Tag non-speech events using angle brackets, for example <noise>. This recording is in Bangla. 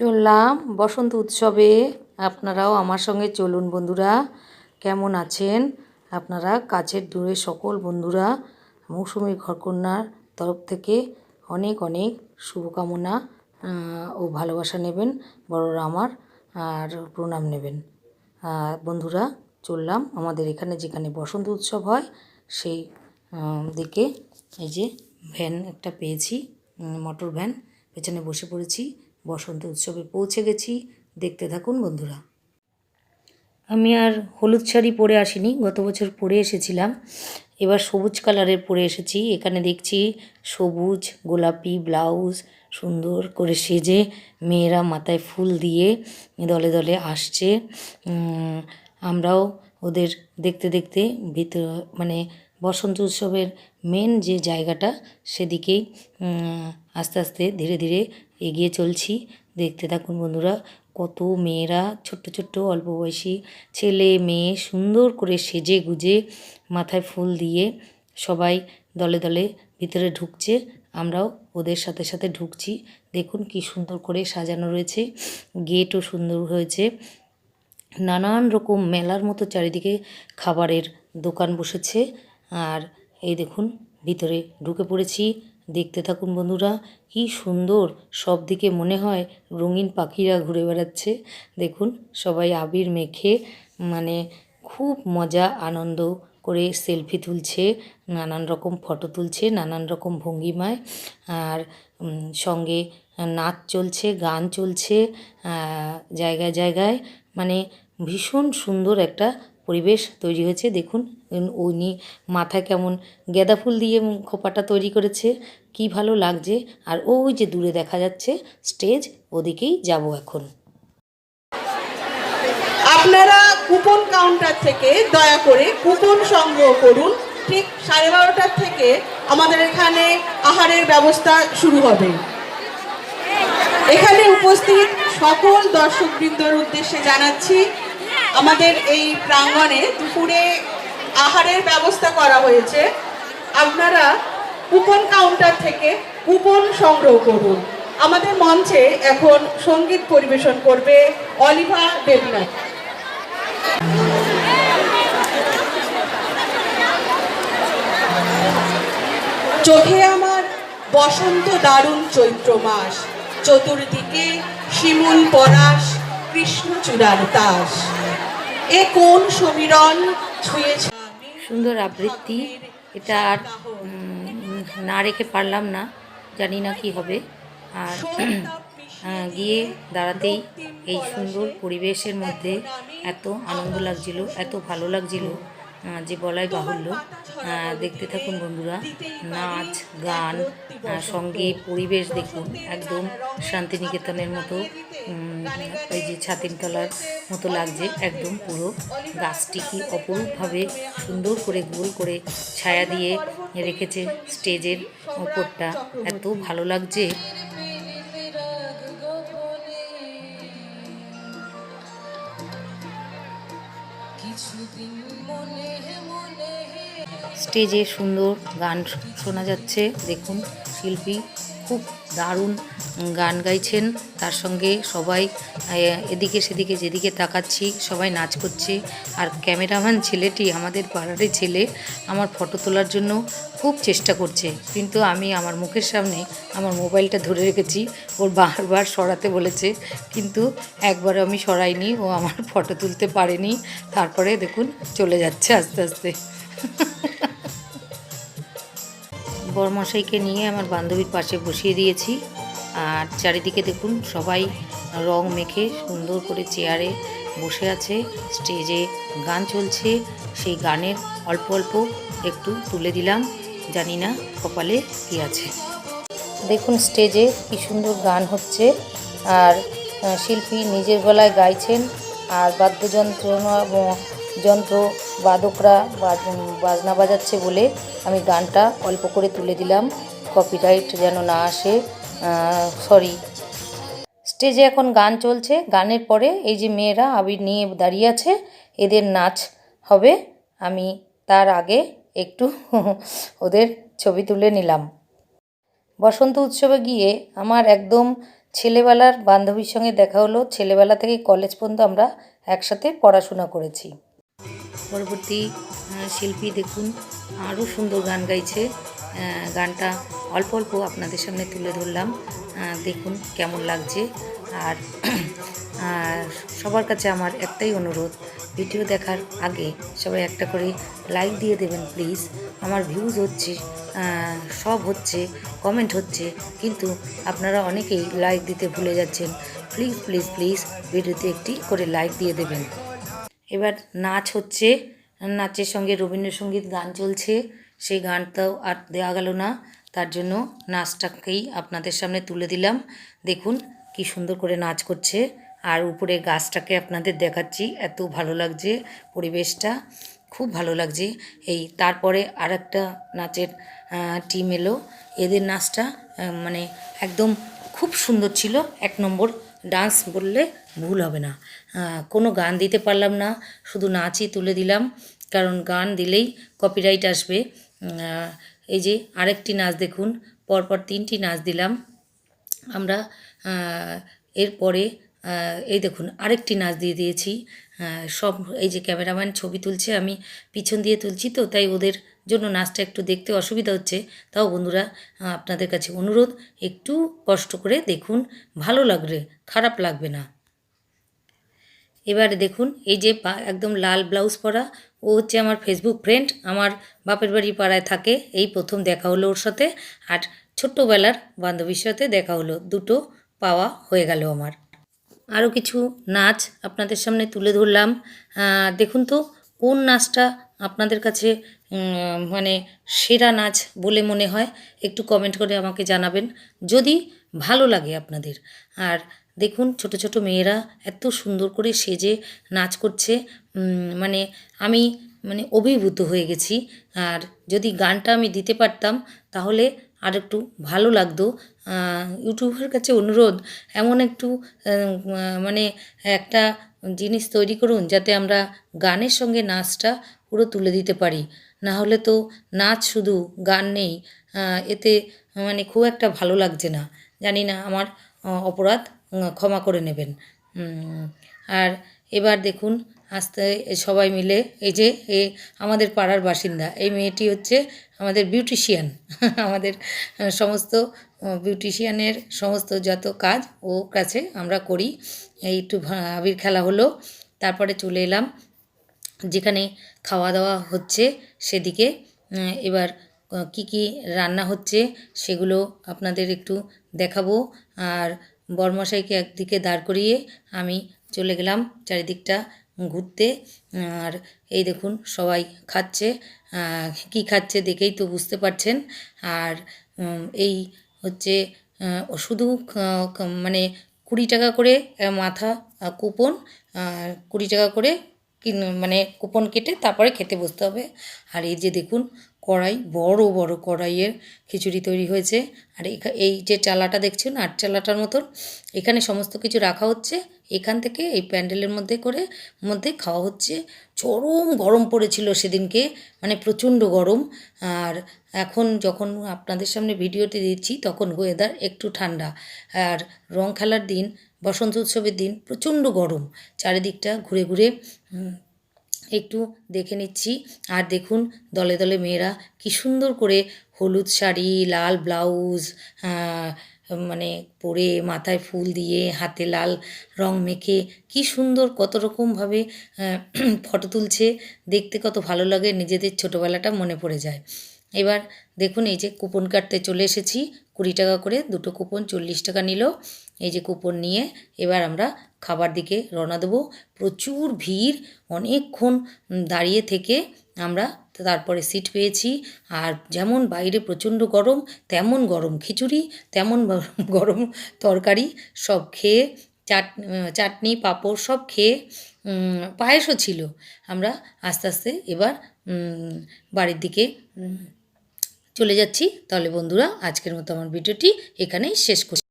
চললাম। বসন্ত উৎসবে আপনারাও আমার সঙ্গে চলুন বন্ধুরা। কেমন আছেন? আপনারা কাছের দূরের সকল বন্ধুরা, মৌসুমী ঘরকন্যার তরফ থেকে অনেক অনেক শুভকামনা ও ভালোবাসা নেবেন, বড়রা আমার, আর প্রণাম নেবেন। আর বন্ধুরা, চললাম। আমাদের এখানে যেখানে বসন্ত উৎসব হয়, সেই দিকে এই যে ভ্যান একটা পেয়েছি মোটর ভ্যান। পেছনে বসে পড়েছি। বসন্ত উৎসবে পৌঁছে গেছি। দেখতে থাকুন বন্ধুরা। আমি আর হলুদ শাড়ি পরে আসিনি, গত বছর পরে এসেছিলাম। এবার সবুজ কালারের পরে এসেছি। এখানে দেখছি সবুজ, গোলাপি, ব্লাউজ সুন্দর করে সেজে মেয়েরা মাথায় ফুল দিয়ে দলে দলে আসছে। আমরাও ওদের দেখতে দেখতে ভিতর মানে বসন্ত উৎসবের মেন যে জায়গাটা সেদিকেই আস্তে আস্তে ধীরে ধীরে এগিয়ে চলছি। দেখতে থাকুন বন্ধুরা, কত মেয়েরা, ছোট্ট ছোট্ট অল্প বয়সী ছেলে, মেয়ে সুন্দর করে সেজে গুজে মাথায় ফুল দিয়ে সবাই দলে দলে ভিতরে ঢুকছে। আমরাও ওদের সাথে সাথে ঢুকছি। দেখুন কি সুন্দর করে সাজানো রয়েছে, গেটও সুন্দর হয়েছে। নানান রকম মেলার মতো চারিদিকে খাবারের দোকান বসেছে। আর এই দেখুন, ভিতরে ঢুকে পড়েছি দেখতে থাকুন বন্ধুরা, কি সুন্দর সব দিকে মনে হয় রঙিন পাখিরা ঘুরে বেড়াচ্ছে। দেখুন, সবাই আবির মেখে মানে খুব মজা, আনন্দ করে সেলফি তুলছে, নানান রকম ফটো তুলছে, নানান রকম ভঙ্গিমায়, আর সঙ্গে নাচ চলছে, গান চলছে জায়গায় জায়গায় মানে ভীষণ সুন্দর একটা পরিবেশ তৈরি হয়েছে। দেখুন উনি মাথায় কেমন গেঁদা ফুল দিয়ে খোপাটা তৈরি করেছে। কি ভালো লাগছে। আর ওই যে দূরে দেখা যাচ্ছে, স্টেজ, ওদিকেই যাব এখন। আপনারা কুপন কাউন্টার থেকে দয়া করে কুপন সংগ্রহ করুন। ঠিক সাড়ে বারোটার থেকে আমাদের এখানে আহারের ব্যবস্থা শুরু হবে। এখানে উপস্থিত সকল দর্শকবৃন্দর উদ্দেশ্যে জানাচ্ছি আমাদের এই প্রাঙ্গণে দুপুরে আহারের ব্যবস্থা করা হয়েছে। আপনারা কুপন কাউন্টার থেকে কুপন সংগ্রহ করুন। আমাদের মঞ্চে এখন সংগীত পরিবেশন করবে অলিভা দেবনাথ। চোখে আমার বসন্ত দারুণ চৈত্র মাস, চতুর্দিকে শিমুল পরাশ কৃষ্ণচূড়ার তাস। এ কোন সমীরণ ছুঁয়েছে? সুন্দর আবৃত্তি। এটা আর না রেখে পারলাম না জানি না কি হবে। আর গিয়ে দাঁড়াতেই এই সুন্দর পরিবেশের মধ্যে এত আনন্দ লাগছিল এত ভালো লাগছিল। যে বলাই বাহুল্য দেখতে থাকুন বন্ধুরা, নাচ, গান সঙ্গে পরিবেশ দেখুন, একদম শান্তিনিকেতনের মতো এই যে ছাতিমতলার মতো লাগছে, একদম পুরো গাছটি কি অপরূপভাবে সুন্দর করে গোল করে ছায়া দিয়ে রেখেছে স্টেজের ওপরটা। এত ভালো লাগছে স্টেজে সুন্দর গান শোনা যাচ্ছে। দেখুন, শিল্পী খুব দারুণ গান গাইছেন। তার সঙ্গে সবাই এদিকে সেদিকে যেদিকে তাকাচ্ছি, সবাই নাচ করছে। আর ক্যামেরাম্যান ছেলেটি, আমাদের পাড়ারই ছেলে, আমার ফটো তোলার জন্য খুব চেষ্টা করছে। কিন্তু আমি আমার মুখের সামনে আমার মোবাইলটা ধরে রেখেছি। ওর বারবার সরাতে বলেছে। কিন্তু একবার আমি সরাইনি, ও আমার ফটো তুলতে পারেনি। তারপরে দেখুন, চলে যাচ্ছে আস্তে আস্তে। <laughs> বরমশাইকে নিয়ে আমার বান্ধবীর পাশে বসিয়ে দিয়েছি। আর চারিদিকে দেখুন, সবাই রং মেখে সুন্দর করে চেয়ারে বসে আছে। স্টেজে গান চলছে। সেই গানের অল্প অল্প একটু তুলে দিলাম। জানি না কপালে কী আছে। দেখুন স্টেজে কি সুন্দর গান হচ্ছে। আর শিল্পী নিজের গলায় গাইছেন। আর বাদ্যযন্ত্র যন্ত্র বাদকরা বাজ- বাজনা বাজাচ্ছে বলে আমি গানটা অল্প করে তুলে দিলাম। কপিরাইট যেন না আসে সরি স্টেজে এখন গান চলছে। গানের পরে এই যে মেয়েরা আবির নিয়ে দাঁড়িয়ে আছে, এদের নাচ হবে। আমি তার আগে একটু <laughs> ওদের ছবি তুলে নিলাম। বসন্ত উৎসবে গিয়ে আমার একদম ছেলেবেলার বান্ধবীর সঙ্গে দেখা হলো। ছেলেবেলা থেকে কলেজ পর্যন্ত আমরা একসাথে পড়াশোনা করেছি। পরবর্তী শিল্পী দেখুন, আরও সুন্দর গান গাইছে। গানটা অল্প অল্প আপনাদের সামনে তুলে ধরলাম। দেখুন কেমন লাগছে। <clears throat> আর সবার কাছে আমার একটাই অনুরোধ, ভিডিও দেখার আগে সবাই একটা করে লাইক দিয়ে দেবেন প্লিজ। আমার ভিউজ হচ্ছে সব হচ্ছে, কমেন্ট হচ্ছে, কিন্তু আপনারা অনেকেই লাইক দিতে ভুলে যাচ্ছেন। প্লিজ প্লিজ প্লিজ ভিডিওতে একটি করে লাইক দিয়ে দেবেন। এবার নাচ হচ্ছে। নাচের সঙ্গে রবীন্দ্রসঙ্গীত গান চলছে। সেই গানটাও আর দেওয়া গেল না। তার জন্য নাচটাকেই আপনাদের সামনে তুলে দিলাম। দেখুন কি সুন্দর করে নাচ করছে। আর উপরে গাছটাকে আপনাদের দেখাচ্ছি। এত ভালো লাগছে পরিবেশটা। খুব ভালো লাগছে। এই তারপরে আর একটা নাচের টিম এলো। এদের নাচটা মানে একদম খুব সুন্দর ছিল। এক নম্বর ডান্স বললে ভুল হবে না। কোনো গান দিতে পারলাম না, শুধু নাচই তুলে দিলাম, কারণ গান দিলেই কপিরাইট আসবে। এই যে আরেকটি নাচ দেখুন, পরপর তিনটি নাচ দিলাম। আমরা এরপরে এই দেখুন, আরেকটি নাচ দিয়ে দিয়েছি। সব, এই যে ক্যামেরাম্যান ছবি তুলছে, আমি পিছন দিয়ে তুলছি তো, তাই ওদের জন্য নাচটা একটু দেখতে অসুবিধা হচ্ছে। তাও বন্ধুরা আপনাদের কাছে অনুরোধ, একটু কষ্ট করে দেখুন, ভালো লাগবে খারাপ লাগবে না। এবারে দেখুন, এই যে একদম লাল ব্লাউজ পরা, ও হচ্ছে আমার ফেসবুক ফ্রেন্ড আমার বাপের বাড়ি পাড়ায় থাকে, এই প্রথম দেখা হলো ওর সাথে, আর ছোট্টবেলার বান্ধবীর সাথে দেখা হলো, দুটো পাওয়া হয়ে গেল আমার। আরও কিছু নাচ আপনাদের সামনে তুলে ধরলাম। দেখুন তো, কোন নাচটা আপনাদের কাছে মানে সেরা নাচ বলে মনে হয়, একটু কমেন্ট করে আমাকে জানাবেন, যদি ভালো লাগে আপনাদের। আর দেখুন, ছোট ছোট মেয়েরা এত সুন্দর করে সেজে নাচ করছে মানে আমি মানে অভিভূত হয়ে গেছি। আর যদি গানটা আমি দিতে পারতাম, তাহলে আর একটু ভালো লাগতো। ইউটিউবের কাছে অনুরোধ, এমন একটু মানে একটা জিনিস তৈরি করুন, যাতে আমরা গানের সঙ্গে নাচটা পুরো তুলে দিতে পারি। না হলে তো নাচ শুধু গান নেই এতে মানে খুব একটা ভালো লাগছে না। জানি না আমার অপরাধ ক্ষমা করে নেবেন। আর এবার দেখুন, আস্তে সবাই মিলে এই যে, এ আমাদের পাড়ার বাসিন্দা, এই মেয়েটি হচ্ছে আমাদের বিউটিশিয়ান। <laughs> আমাদের সমস্ত বিউটিশিয়ানের সমস্ত যত কাজ ও কাছে আমরা করি। এই একটু আবির খেলা হলো, তারপরে চলে এলাম যেখানে খাওয়া দাওয়া হচ্ছে, সেদিকে এবার কি কি রান্না হচ্ছে সেগুলো আপনাদের একটু দেখাবো। আর বরমশাইকে একদিকে দাঁড় করিয়ে আমি চলে গেলাম চারিদিকটা ঘুরতে। আর এই দেখুন, সবাই খাচ্ছে। কি খাচ্ছে দেখেই তো বুঝতে পারছেন। আর এই হচ্ছে শুধু মানে কুড়ি টাকা করে মাথা কুপন কুড়ি টাকা করে মানে কুপন কেটে তারপরে খেতে বসতে হবে। আর এই যে দেখুন, কড়াই, বড় বড় কড়াইয়ের খিচুড়ি তৈরি হয়েছে। আর এই যে চালাটা দেখছেন, আট চালাটার মতন, এখানে সমস্ত কিছু রাখা হচ্ছে। এখান থেকে এই প্যান্ডেলের মধ্যে করে, মধ্যে খাওয়া হচ্ছে। চরম গরম পড়েছিল সেদিনকে মানে প্রচণ্ড গরম। আর এখন যখন আপনাদের সামনে ভিডিওতে দিচ্ছি, তখন ওয়েদার একটু ঠান্ডা। আর রং খেলার দিন, বসন্ত উৎসবের দিন, প্রচণ্ড গরম। চারিদিকটা ঘুরে ঘুরে একটু দেখে নিচ্ছি। আর দেখুন, দলে দলে মেয়েরা কি সুন্দর করে হলুদ শাড়ি, লাল ব্লাউজ মানে পরে মাথায় ফুল দিয়ে হাতে লাল রং মেখে কি সুন্দর, কত রকমভাবে <clears throat> ফটো তুলছে। দেখতে কত ভালো লাগে, নিজেদের ছোটোবেলাটা মনে পড়ে যায়। এবার দেখুন, এই যে কুপন কাটতে চলে এসেছি। কুড়ি টাকা করে, দুটো কুপন চল্লিশ টাকা নিল। এই যে কুপন নিয়ে এবার আমরা খাবার দিকে রওনা দেবো। প্রচুর ভিড়, অনেকক্ষণ দাঁড়িয়ে থেকে আমরা তারপরে সিট পেয়েছি। আর যেমন বাইরে প্রচণ্ড গরম, তেমন গরম খিচুড়ি, তেমন <laughs> গরম তরকারি সব খেয়ে, চাট, চাটনি, পাঁপড় সব খেয়ে পায়েসও ছিল। আমরা আস্তে আস্তে এবার বাড়ির দিকে চলে যাচ্ছি। তাহলে বন্ধুরা আজকের মতো আমার ভিডিওটি এখানেই শেষ করছি।